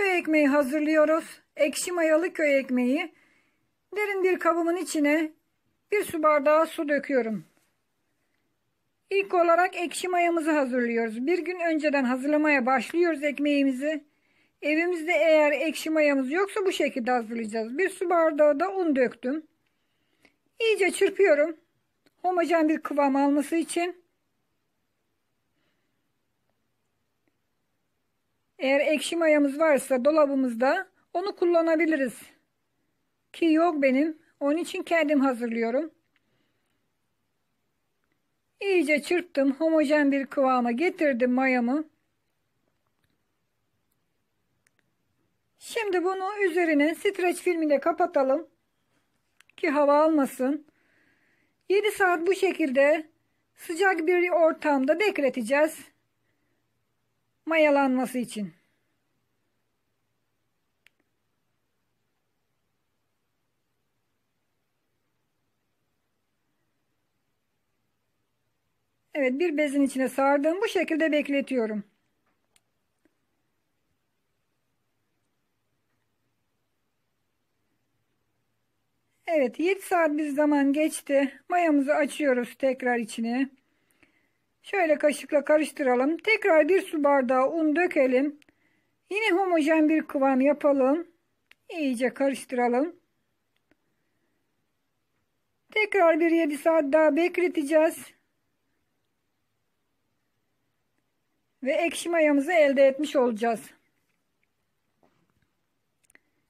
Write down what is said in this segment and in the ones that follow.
Köy ekmeği hazırlıyoruz. Ekşi mayalı köy ekmeği. Derin bir kabımın içine bir su bardağı su döküyorum. İlk olarak ekşi mayamızı hazırlıyoruz. Bir gün önceden hazırlamaya başlıyoruz ekmeğimizi. Evimizde eğer ekşi mayamız yoksa bu şekilde hazırlayacağız. Bir su bardağı da un döktüm. İyice çırpıyorum. Homojen bir kıvam alması için. Eğer ekşi mayamız varsa dolabımızda onu kullanabiliriz. Ki yok benim. Onun için kendim hazırlıyorum. İyice çırptım. Homojen bir kıvama getirdim mayamı. Şimdi bunu üzerine streç filmiyle kapatalım. Ki hava almasın. 7 saat bu şekilde sıcak bir ortamda bekleteceğiz. Mayalanması için. Evet bir bezin içine sardım. Bu şekilde bekletiyorum. Evet 7 saat bir zaman geçti. Mayamızı açıyoruz tekrar içine. Şöyle kaşıkla karıştıralım. Tekrar bir su bardağı un dökelim. Yine homojen bir kıvam yapalım. İyice karıştıralım. Tekrar bir 7 saat daha bekleteceğiz. Ve ekşi mayamızı elde etmiş olacağız.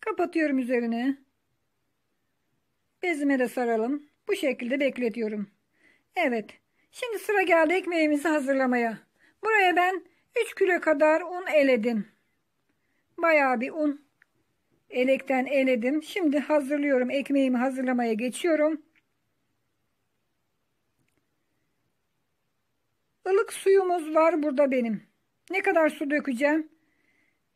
Kapatıyorum üzerine. Bezime de saralım. Bu şekilde bekletiyorum. Evet. Şimdi sıra geldi ekmeğimizi hazırlamaya. Buraya ben 3 kilo kadar un eledim. Bayağı bir un elekten eledim. Şimdi hazırlıyorum. Ekmeğimi hazırlamaya geçiyorum. Ilık suyumuz var burada benim. Ne kadar su dökeceğim?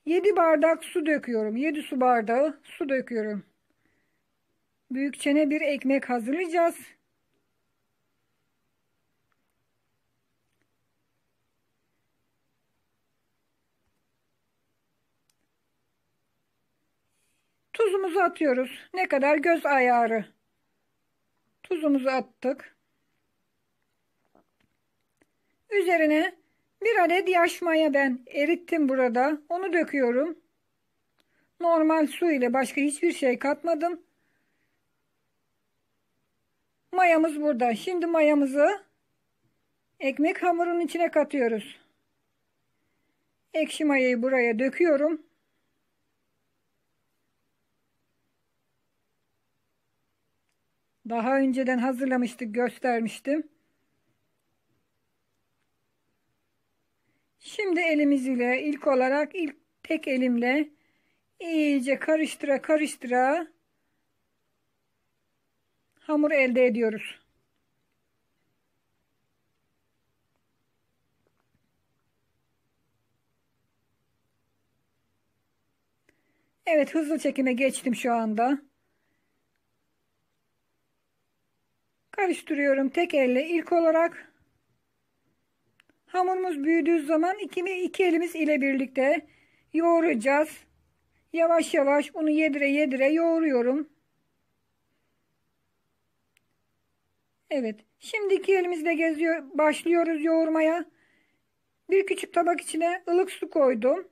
7 bardak su döküyorum. 7 su bardağı su döküyorum. Büyük çene bir ekmek hazırlayacağız. Tuzumuzu atıyoruz. Ne kadar göz ayarı. Tuzumuzu attık. Üzerine bir adet yaş maya ben erittim burada. Onu döküyorum. Normal su ile başka hiçbir şey katmadım. Mayamız burada. Şimdi mayamızı ekmek hamurunun içine katıyoruz. Ekşi mayayı buraya döküyorum. Daha önceden hazırlamıştık, göstermiştim. Şimdi elimiz ile ilk olarak ilk tek elimle iyice karıştıra karıştıra hamur elde ediyoruz. Evet hızlı çekime geçtim şu anda. Karıştırıyorum tek elle ilk olarak. Hamurumuz büyüdüğü zaman iki, iki elimiz ile birlikte yoğuracağız. Yavaş yavaş unu yedire yedire yoğuruyorum. Evet. Şimdi iki elimizle geziyor, başlıyoruz yoğurmaya. Bir küçük tabak içine ılık su koydum.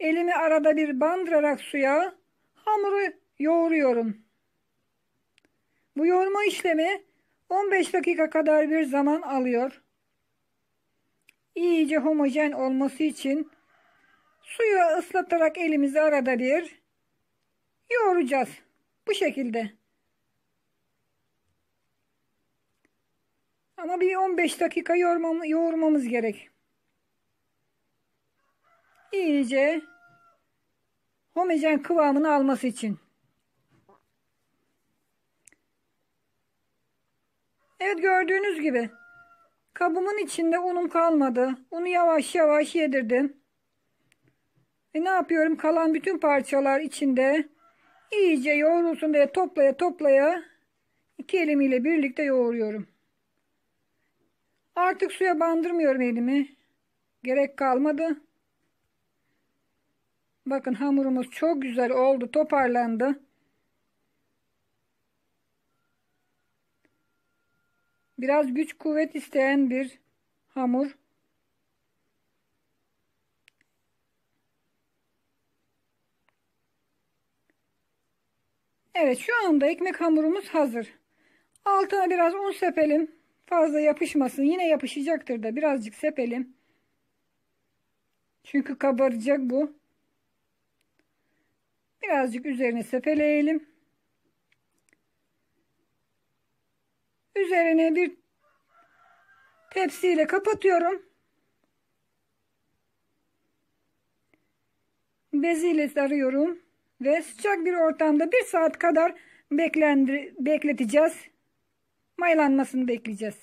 Elimi arada bir bandırarak suya hamuru yoğuruyorum. Bu yoğurma işlemi 15 dakika kadar bir zaman alıyor. İyice homojen olması için suyu ıslatarak elimizi arada bir yoğuracağız. Bu şekilde. Ama bir 15 dakika yoğurmam, yoğurmamız gerek. İyice homojen kıvamını alması için. Evet gördüğünüz gibi kabımın içinde unum kalmadı. Unu yavaş yavaş yedirdim. Ve ne yapıyorum? Kalan bütün parçalar içinde iyice yoğrulsun diye toplaya toplaya iki elimiyle birlikte yoğuruyorum. Artık suya bandırmıyorum elimi. Gerek kalmadı. Bakın hamurumuz çok güzel oldu. Toparlandı. Biraz güç kuvvet isteyen bir hamur. Evet şu anda ekmek hamurumuz hazır. Altına biraz un sepelim. Fazla yapışmasın. Yine yapışacaktır da birazcık sepelim. Çünkü kabaracak bu. Birazcık üzerine sepeleyelim. Üzerine bir tepsiyle kapatıyorum. Beziyle sarıyorum ve sıcak bir ortamda bir saat kadar beklendir bekleteceğiz. Mayalanmasını bekleyeceğiz.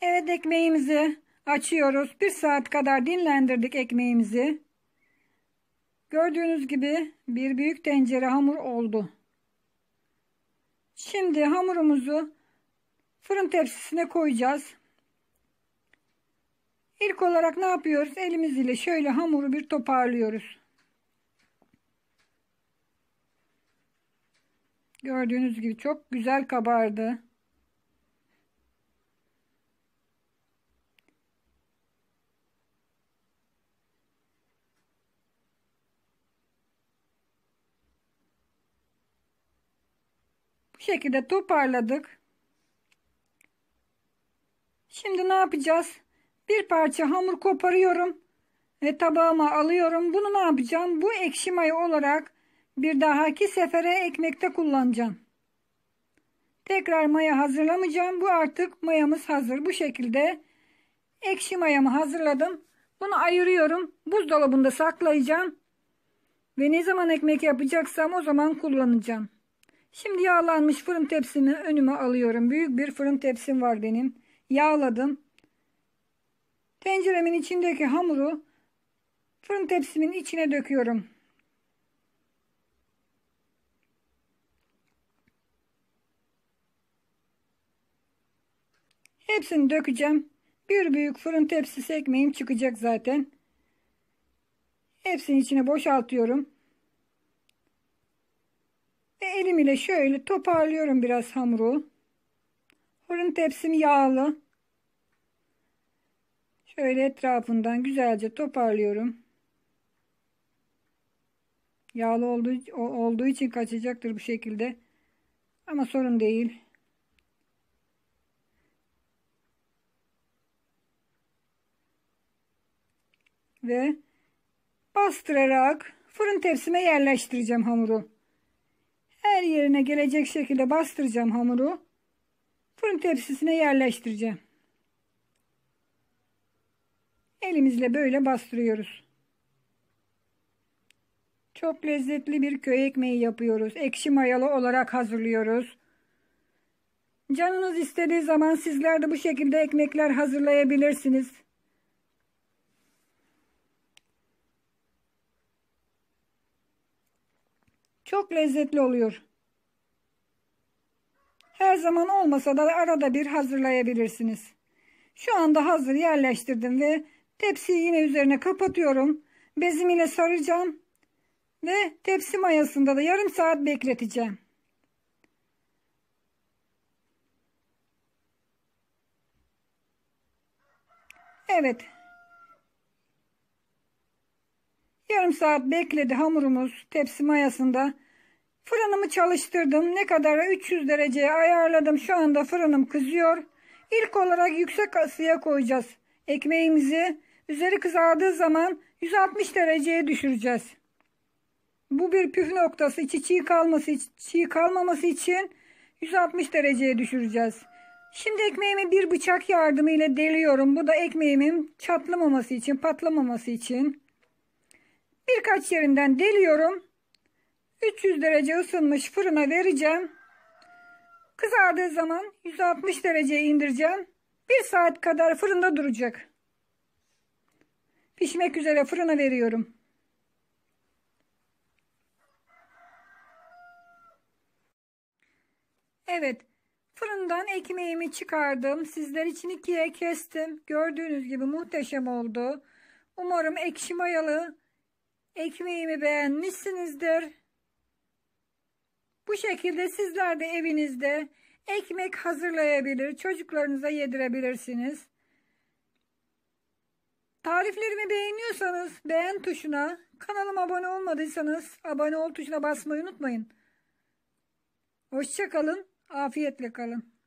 Evet ekmeğimizi açıyoruz. Bir saat kadar dinlendirdik ekmeğimizi. Gördüğünüz gibi bir büyük tencere hamur oldu. Şimdi hamurumuzu fırın tepsisine koyacağız. İlk olarak ne yapıyoruz? Elimiz ile şöyle hamuru bir toparlıyoruz. Gördüğünüz gibi çok güzel kabardı. Bu şekilde toparladık. Şimdi ne yapacağız? Bir parça hamur koparıyorum ve tabağıma alıyorum. Bunu ne yapacağım? Bu ekşi maya olarak bir dahaki sefere ekmekte kullanacağım. Tekrar maya hazırlamayacağım. Bu artık mayamız hazır. Bu şekilde ekşi mayamı hazırladım. Bunu ayırıyorum. Buzdolabında saklayacağım. Ve ne zaman ekmek yapacaksam o zaman kullanacağım. Şimdi yağlanmış fırın tepsimi önüme alıyorum. Büyük bir fırın tepsim var benim. Yağladım. Tenceremin içindeki hamuru fırın tepsimin içine döküyorum. Hepsini dökeceğim. Bir büyük fırın tepsisi ekmeğim çıkacak zaten. Hepsini içine boşaltıyorum. Ve elim ile şöyle toparlıyorum biraz hamuru. Fırın tepsim yağlı. Şöyle etrafından güzelce toparlıyorum. Yağlı olduğu, olduğu için kaçacaktır bu şekilde. Ama sorun değil. Ve bastırarak fırın tepsime yerleştireceğim hamuru. Her yerine gelecek şekilde bastıracağım hamuru. Fırın tepsisine yerleştireceğim. Elimizle böyle bastırıyoruz. Çok lezzetli bir köy ekmeği yapıyoruz. Ekşi mayalı olarak hazırlıyoruz. Canınız istediği zaman sizler de bu şekilde ekmekler hazırlayabilirsiniz. Çok lezzetli oluyor. Her zaman olmasa da arada bir hazırlayabilirsiniz. Şu anda hazır yerleştirdim ve tepsiyi yine üzerine kapatıyorum. Bezim ile saracağım ve tepsi mayasında da yarım saat bekleteceğim. Evet. Yarım saat bekledi hamurumuz tepsi mayasında. Fırınımı çalıştırdım. Ne kadar 300 dereceye ayarladım. Şu anda fırınım kızıyor. İlk olarak yüksek ısıya koyacağız. Ekmeğimizi üzeri kızardığı zaman 160 dereceye düşüreceğiz. Bu bir püf noktası. İçi çiğ kalması, çiğ kalmaması için 160 dereceye düşüreceğiz. Şimdi ekmeğimi bir bıçak yardımıyla deliyorum. Bu da ekmeğimin çatlamaması için, patlamaması için. Birkaç yerinden deliyorum. 300 derece ısınmış fırına vereceğim. Kızardığı zaman 160 dereceye indireceğim. Bir saat kadar fırında duracak. Pişmek üzere fırına veriyorum. Evet. Fırından ekmeğimi çıkardım. Sizler için ikiye kestim. Gördüğünüz gibi muhteşem oldu. Umarım ekşi mayalı ekmeğimi beğenmişsinizdir. Bu şekilde sizler de evinizde ekmek hazırlayabilir, çocuklarınıza yedirebilirsiniz. Tariflerimi beğeniyorsanız beğen tuşuna, kanalıma abone olmadıysanız abone ol tuşuna basmayı unutmayın. Hoşçakalın, afiyetle kalın.